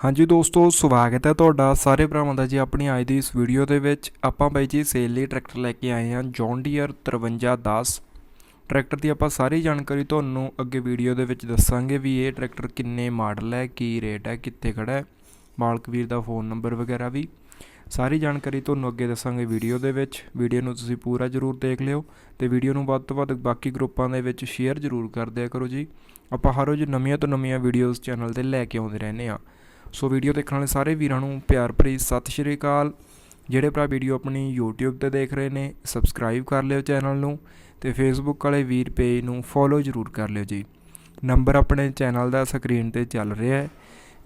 ਹਾਂਜੀ ਦੋਸਤੋ, ਸਵਾਗਤ ਹੈ ਤੁਹਾਡਾ ਸਾਰੇ ਭਰਾਵਾਂ ਦਾ ਜੀ ਆਪਣੀ ਅੱਜ ਦੀ ਇਸ ਵੀਡੀਓ ਦੇ ਵਿੱਚ। ਆਪਾਂ ਬਾਈ ਜੀ ਸੇਲ ਲਈ ਟਰੈਕਟਰ ਲੈ ਕੇ ਆਏ ਹਾਂ ਜੌਨ ਡੀਅਰ 5310 ਟਰੈਕਟਰ ਦੀ ਆਪਾਂ ਸਾਰੀ ਜਾਣਕਾਰੀ ਤੁਹਾਨੂੰ ਅੱਗੇ ਵੀਡੀਓ ਦੇ ਵਿੱਚ ਦੱਸਾਂਗੇ ਵੀ ਇਹ ਟਰੈਕਟਰ ਕਿੰਨੇ ਮਾਡਲ ਹੈ, ਕੀ ਰੇਟ ਹੈ, ਕਿੱਥੇ ਖੜਾ ਹੈ। ਮਾਲਕ ਵੀਰ ਦਾ ਫੋਨ ਨੰਬਰ ਵਗੈਰਾ ਵੀ। ਸਾਰੀ ਜਾਣਕਾਰੀ ਤੁਹਾਨੂੰ ਅੱਗੇ ਦੱਸਾਂਗੇ ਵੀਡੀਓ ਦੇ ਵਿੱਚ। ਵੀਡੀਓ ਨੂੰ ਤੁਸੀਂ ਪੂਰਾ ਜ਼ਰੂਰ ਦੇਖ ਲਿਓ ਤੇ ਵੀਡੀਓ ਨੂੰ ਵੱਧ ਤੋਂ ਵੱਧ ਬਾਕੀ ਗਰੁੱਪਾਂ ਦੇ ਵਿੱਚ ਸ਼ੇਅਰ ਜ਼ਰੂਰ ਕਰ ਦਿਆ ਕਰੋ ਜੀ। ਆਪਾਂ ਹਰ ਰੋਜ਼ ਨਵੀਆਂ ਤੋਂ ਨਵੀਆਂ ਵੀਡੀਓਜ਼ ਚੈਨਲ ਤੇ ਲੈ ਕੇ ਆਉਂਦੇ ਰਹਿੰਦੇ ਆ ਸੋ ਵੀਡੀਓ ਦੇਖਣ ਵਾਲੇ ਸਾਰੇ ਵੀਰਾਂ ਨੂੰ ਪਿਆਰ ਭਰੀ ਸਤਿ ਸ਼੍ਰੀ ਅਕਾਲ। ਜਿਹੜੇ ਭਰਾ ਵੀਡੀਓ ਆਪਣੀ YouTube ਤੇ ਦੇਖ ਰਹੇ ਨੇ ਸਬਸਕ੍ਰਾਈਬ ਕਰ ਲਿਓ ਚੈਨਲ ਨੂੰ ਤੇ Facebook ਵਾਲੇ ਵੀਰ ਪੇਜ ਨੂੰ ਫੋਲੋ ਜ਼ਰੂਰ ਕਰ ਲਿਓ ਜੀ। ਨੰਬਰ ਆਪਣੇ ਚੈਨਲ ਦਾ ਸਕਰੀਨ ਤੇ ਚੱਲ ਰਿਹਾ ਹੈ।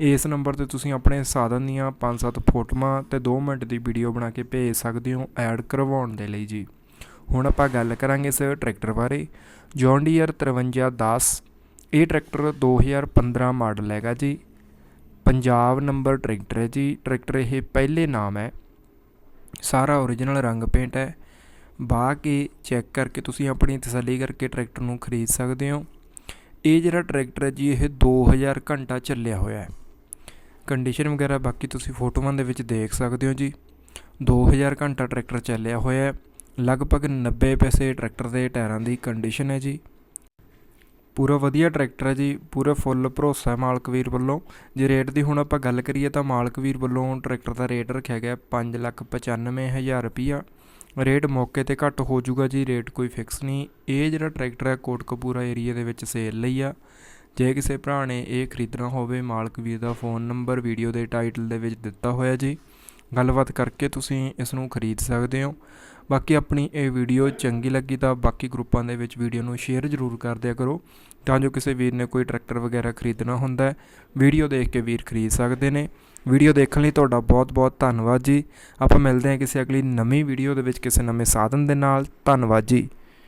ਇਸ ਨੰਬਰ ਤੇ ਤੁਸੀਂ ਆਪਣੇ ਸਾਧਨ ਦੀਆਂ 5-7 ਫੋਟੋਆਂ ਤੇ 2 ਮਿੰਟ ਦੀ ਵੀਡੀਓ ਬਣਾ ਕੇ ਭੇਜ ਸਕਦੇ ਹੋ ਐਡ ਕਰਵਾਉਣ ਦੇ ਲਈ ਜੀ। ਹੁਣ ਆਪਾਂ ਗੱਲ ਕਰਾਂਗੇ ਇਸ ਟਰੈਕਟਰ ਬਾਰੇ। ਜੌਨ ਡੀਅਰ 5310 ਇਹ ਟਰੈਕਟਰ 2015 ਮਾਡਲ ਹੈਗਾ ਜੀ। ਪੰਜਾਬ ਨੰਬਰ ਟਰੈਕਟਰ ਹੈ ਜੀ। ਟਰੈਕਟਰ ਇਹ ਪਹਿਲੇ ਨਾਮ ਹੈ। ਸਾਰਾ ਓਰੀਜਨਲ ਰੰਗ ਪੇਂਟ ਹੈ। ਬਾ ਕੇ ਚੈੱਕ ਕਰਕੇ ਤੁਸੀਂ ਆਪਣੀ ਤਸੱਲੀ ਕਰਕੇ ਟਰੈਕਟਰ ਨੂੰ ਖਰੀਦ ਸਕਦੇ ਹੋ। ਇਹ ਜਿਹੜਾ ਟਰੈਕਟਰ ਹੈ ਜੀ, ਇਹ 2000 ਘੰਟਾ ਚੱਲਿਆ ਹੋਇਆ ਹੈ। ਕੰਡੀਸ਼ਨ ਵਗੈਰਾ ਬਾਕੀ ਤੁਸੀਂ ਫੋਟੋਆਂ ਦੇ ਵਿੱਚ ਦੇਖ ਸਕਦੇ ਹੋ ਜੀ। 2000 ਘੰਟਾ ਟਰੈਕਟਰ ਚੱਲਿਆ ਹੋਇਆ ਹੈ। ਲਗਭਗ 90 ਪੈਸੇ ਟਰੈਕਟਰ ਦੇ ਟਾਇਰਾਂ ਦੀ ਕੰਡੀਸ਼ਨ ਹੈ ਜੀ। ਪੂਰਾ ਵਧੀਆ ਟਰੈਕਟਰ ਹੈ ਜੀ, ਪੂਰਾ ਫੁੱਲ ਭਰੋਸਾ ਮਾਲਕ ਵੀਰ ਵੱਲੋਂ। ਜੇ ਰੇਟ ਦੀ ਹੁਣ ਆਪਾਂ ਗੱਲ ਕਰੀਏ ਤਾਂ ਮਾਲਕ ਵੀਰ ਵੱਲੋਂ ਟਰੈਕਟਰ ਦਾ ਰੇਟ ਰੱਖਿਆ ਗਿਆ 595000 ਰੁਪਈਆ। ਰੇਟ ਮੌਕੇ ਤੇ ਘੱਟ ਹੋ ਜਾਊਗਾ ਜੀ, ਰੇਟ ਕੋਈ ਫਿਕਸ ਨਹੀਂ। ਇਹ ਜਿਹੜਾ ਟਰੈਕਟਰ ਹੈ ਕੋਟਕਪੂਰਾ ਏਰੀਆ ਦੇ ਵਿੱਚ ਸੇਲ ਲਈ ਆ। ਜੇ ਕਿਸੇ ਭਰਾ ਨੇ ਇਹ ਖਰੀਦਣਾ ਹੋਵੇ, ਮਾਲਕ ਵੀਰ ਦਾ ਫੋਨ ਨੰਬਰ, ਵੀਡੀਓ ਦੇ ਟਾਈਟਲ ਦੇ ਵਿੱਚ ਦਿੱਤਾ ਹੋਇਆ ਜੀ। ਗੱਲਬਾਤ ਕਰਕੇ ਤੁਸੀਂ ਇਸ ਨੂੰ ਖਰੀਦ ਸਕਦੇ ਹੋ। ਬਾਕੀ ਆਪਣੀ ਇਹ ਵੀਡੀਓ ਚੰਗੀ ਲੱਗੀ ਤਾਂ ਬਾਕੀ ਗਰੁੱਪਾਂ ਦੇ ਵਿੱਚ ਵੀਡੀਓ ਨੂੰ ਸ਼ੇਅਰ ਜ਼ਰੂਰ ਕਰ ਦਿਆ ਕਰੋ, ਤਾਂ ਜੋ ਕਿਸੇ ਵੀਰ ਨੇ ਕੋਈ ਟਰੈਕਟਰ ਵਗੈਰਾ ਖਰੀਦਣਾ ਹੁੰਦਾ ਹੈ, ਵੀਡੀਓ ਦੇਖ ਕੇ ਵੀਰ ਖਰੀਦ ਸਕਦੇ ਨੇ। ਵੀਡੀਓ ਦੇਖਣ ਲਈ ਤੁਹਾਡਾ ਬਹੁਤ-ਬਹੁਤ ਧੰਨਵਾਦ ਜੀ। ਆਪਾਂ ਮਿਲਦੇ ਹਾਂ ਕਿਸੇ ਅਗਲੀ ਨਵੀਂ ਵੀਡੀਓ ਦੇ ਵਿੱਚ ਕਿਸੇ ਨਵੇਂ ਸਾਧਨ ਦੇ ਨਾਲ। ਧੰਨਵਾਦ ਜੀ।